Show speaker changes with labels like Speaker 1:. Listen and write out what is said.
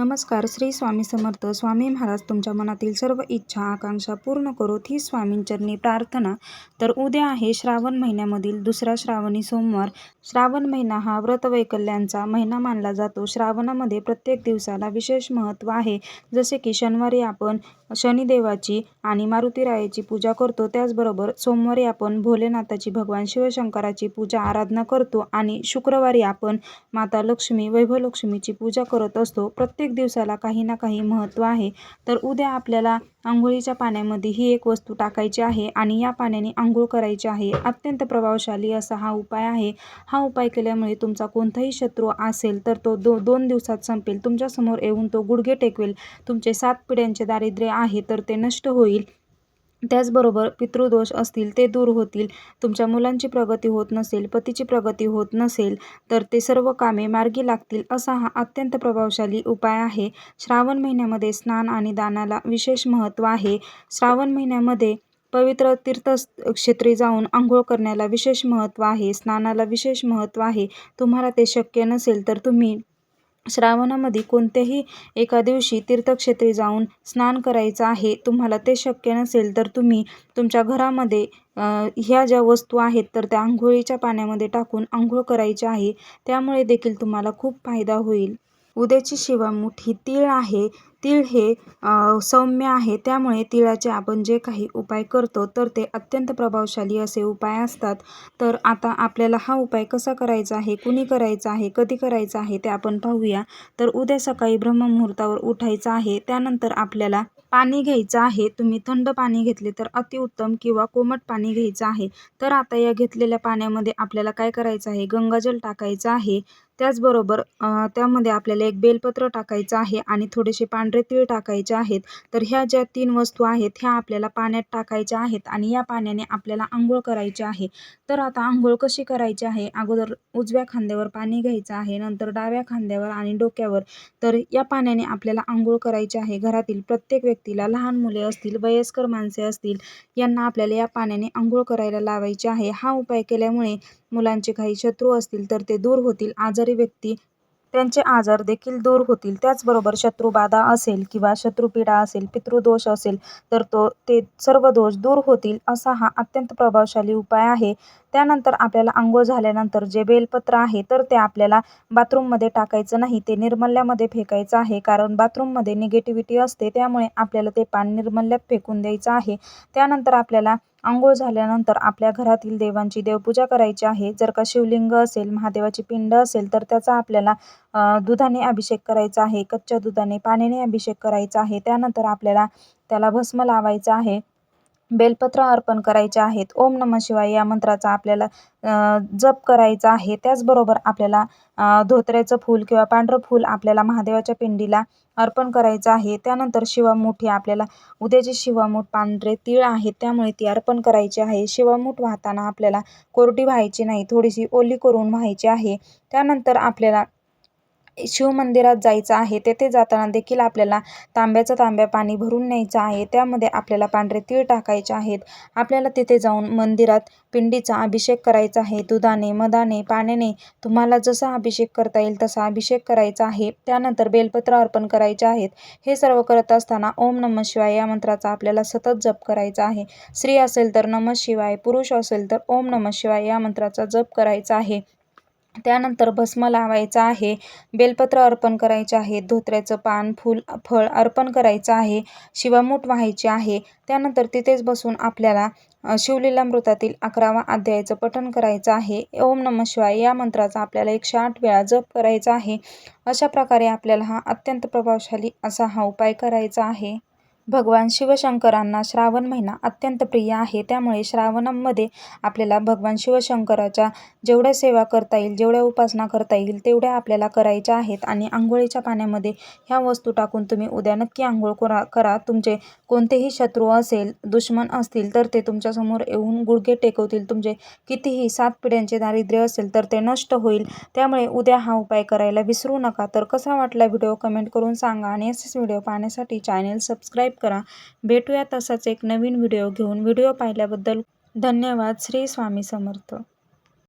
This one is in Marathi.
Speaker 1: नमस्कार श्री स्वामी समर्थ. स्वामी महाराज तुमच्या मनातील सर्व इच्छा आकांक्षा पूर्ण करोत ही स्वामींचरणी प्रार्थना. तर उद्या आहे श्रावण महिन्यामधील दुसरा श्रावणी सोमवार. श्रावण महिना हा व्रतवैकल्यांचा महिना मानला जातो. श्रावणामध्ये प्रत्येक दिवसाला विशेष महत्त्व आहे. जसे की शनिवारी आपण शनिदेवाची आणि मारुतीरायाची पूजा करतो. त्याचबरोबर सोमवारी आपण भोलेनाथाची भगवान शिवशंकराची पूजा आराधना करतो आणि शुक्रवारी आपण माता लक्ष्मी वैभवलक्ष्मीची पूजा करत असतो. प्रत्येक दिवसाला काही ना काही महत्त्व आहे. तर उद्या आपल्याला आंघोळीच्या पाण्यामध्ये ही एक वस्तू टाकायची आहे आणि या पाण्याने आंघोळ करायची आहे. अत्यंत प्रभावशाली असा हा उपाय आहे. हा उपाय केल्यामुळे तुमचा कोणताही शत्रू असेल तर तो दो दोन दिवसात संपेल. तुमच्यासमोर येऊन तो गुडघे टेकवेल. तुमचे सात पिढ्यांचे दारिद्र्य आहे तर ते नष्ट होईल. त्याचबरोबर पितृदोष असतील ते दूर होतील तुमच्या मुलांची प्रगती होत नसेल पतीची प्रगती होत नसेल तर ते सर्व कामे मार्गी लागतील असा हा अत्यंत प्रभावशाली उपाय आहे. श्रावण महिन्यामध्ये स्नान आणि दानाला विशेष महत्त्व आहे. श्रावण महिन्यामध्ये पवित्र तीर्थक्षेत्री जाऊन आंघोळ करण्याला विशेष महत्त्व आहे. स्नानाला विशेष महत्त्व आहे. तुम्हाला ते शक्य नसेल तर तुम्ही श्रावणामध्ये कोणत्याही एका दिवशी तीर्थक्षेत्री जाऊन स्नान करायचं आहे तुम्हाला ते शक्य नसेल तर तुम्ही तुमच्या घरामध्ये ह्या ज्या वस्तू आहेत तर त्या आंघोळीच्या पाण्यामध्ये टाकून आंघोळ करायची आहे. त्यामुळे देखील तुम्हाला खूप फायदा होईल. उद्याची शिवा मुठी तीळ आहे. तीळ हे सौम्य आहे. त्यामुळे तिळाचे आपण जे काही उपाय करतो तर ते अत्यंत प्रभावशाली असे उपाय असतात. तर आता आपल्याला हा उपाय कसा करायचा आहे कुणी करायचा आहे कधी करायचा आहे ते आपण पाहूया. तर उद्या सकाळी ब्रह्ममुहूर्तावर उठायचं आहे. त्यानंतर आपल्याला पाणी घ्यायचं आहे. तुम्ही थंड पाणी घेतले तर अतिउत्तम किंवा कोमट पाणी घ्यायचं आहे. तर आता या घेतलेल्या पाण्यामध्ये आपल्याला काय करायचं आहे? गंगाजल टाकायचं आहे. त्याचबरोबर त्यामध्ये आपल्याला एक बेलपत्र टाकायचं आहे आणि थोडेसे पांढरे तीळ टाकायचे आहेत. तर ह्या ज्या तीन वस्तू आहेत ह्या आपल्याला पाण्यात टाकायच्या आहेत आणि या पाण्याने आपल्याला आंघोळ करायची आहे. तर आता आंघोळ कशी करायची आहे? अगोदर उजव्या खांद्यावर पाणी घ्यायचं आहे नंतर डाव्या खांद्यावर आणि डोक्यावर. तर या पाण्याने आपल्याला आंघोळ करायची आहे. घरातील प्रत्येक व्यक्तीला लहान मुले असतील वयस्कर माणसे असतील यांना आपल्याला या पाण्याने आंघोळ करायला लावायचे आहे. हा उपाय केल्यामुळे मुलांचे काही शत्रू असतील तर ते दूर होतील. आजारी व्यक्ती त्यांचे आजार देखील दूर होतील. त्याचबरोबर शत्रुबाधा असेल किंवा शत्रुपीडा असेल पितृदोष असेल तर तो ते सर्व दोष दूर होतील असा हा अत्यंत प्रभावशाली उपाय आहे. त्यानंतर आपल्याला आंघोळ झाल्यानंतर जे बेलपत्र आहे तर ते आपल्याला बाथरूममध्ये टाकायचं नाही. ते निर्मल्यामध्ये फेकायचं आहे कारण बाथरूममध्ये निगेटिव्हिटी असते. त्यामुळे आपल्याला ते पाणी निर्मल्यात फेकून द्यायचं आहे. त्यानंतर आपल्याला आंघोळ झाल्यानंतर आपल्या घरातील देवांची देवपूजा करायची आहे. जर का शिवलिंग असेल महादेवाची पिंड असेल तर त्याचा आपल्याला दुधाने अभिषेक करायचा आहे. कच्च्या दुधाने पाण्याने अभिषेक करायचा आहे. त्यानंतर आपल्याला त्याला भस्म लावायचं आहे. बेलपत्र अर्पण करायचे आहेत. ओम नम शिवाय या मंत्राचा आपल्याला जप करायचा आहे. त्याचबरोबर आपल्याला धोत्र्याचं फूल किंवा पांढरं फूल आपल्याला महादेवाच्या पिंडीला अर्पण करायचं आहे. त्यानंतर शिवामूठ ही आपल्याला उद्याची शिवामूठ पांढरे तीळ आहेत त्यामुळे ती अर्पण करायची आहे. शिवामूठ वाहताना आपल्याला कोरडी व्हायची नाही. थोडीशी ओली करून व्हायची आहे. त्यानंतर आपल्याला शिवमंदिरात जायचं आहे. तेथे जाताना देखील आपल्याला तांब्याचं तांब्या पाणी भरून न्यायचं आहे. त्यामध्ये आपल्याला पांढरे तीळ टाकायचे आहेत. आपल्याला तिथे जाऊन मंदिरात पिंडीचा अभिषेक करायचा आहे. दुधाने मधाने पाण्याने तुम्हाला जसा अभिषेक करता येईल तसा अभिषेक करायचा आहे. त्यानंतर बेलपत्र अर्पण करायचे आहेत. हे सर्व करत असताना ओम नम शिवाय या मंत्राचा आपल्याला सतत जप करायचा आहे. स्त्री असेल तर नम शिवाय पुरुष असेल तर ओम नम शिवाय या मंत्राचा जप करायचा आहे. त्यानंतर भस्म लावायचा आहे. बेलपत्र अर्पण करायचे आहे. धोत्र्याचं पान फूल फळ अर्पण करायचं आहे. शिवामूठ व्हायचे आहे. त्यानंतर तिथेच बसून आपल्याला शिवलीलामृतातील अकरावा अध्यायाचं पठण करायचं आहे. ओम नम शिवाय या मंत्राचा आपल्याला एकशे आठ वेळा जप करायचा आहे. अशा प्रकारे आपल्याला हा अत्यंत प्रभावशाली असा हा उपाय करायचा आहे. भगवान शिवशंकरांना श्रावण महिना अत्यंत प्रिय आहे. त्यामुळे श्रावणामध्ये आपल्याला भगवान शिवशंकराच्या जेवढ्या सेवा करता येईल जेवढ्या उपासना करता येईल तेवढ्या आपल्याला करायच्या आहेत आणि आंघोळीच्या पाण्यामध्ये ह्या वस्तू टाकून तुम्ही उद्या नक्की आंघोळ करा करा. तुमचे कोणतेही शत्रू असेल दुश्मन असतील तर ते तुमच्यासमोर येऊन गुडघे टेकवतील. तुमचे कितीही सात पिढ्यांचे दारिद्र्य असेल तर ते नष्ट होईल. त्यामुळे उद्या हा उपाय करायला विसरू नका. तर कसा वाटला व्हिडिओ कमेंट करून सांगा आणि असेच व्हिडिओ पाहण्यासाठी चॅनेल सबस्क्राईब करा. भेटूया तसाच एक नवीन व्हिडिओ घेऊन. व्हिडिओ पाहिल्याबद्दल धन्यवाद. श्री स्वामी समर्थ.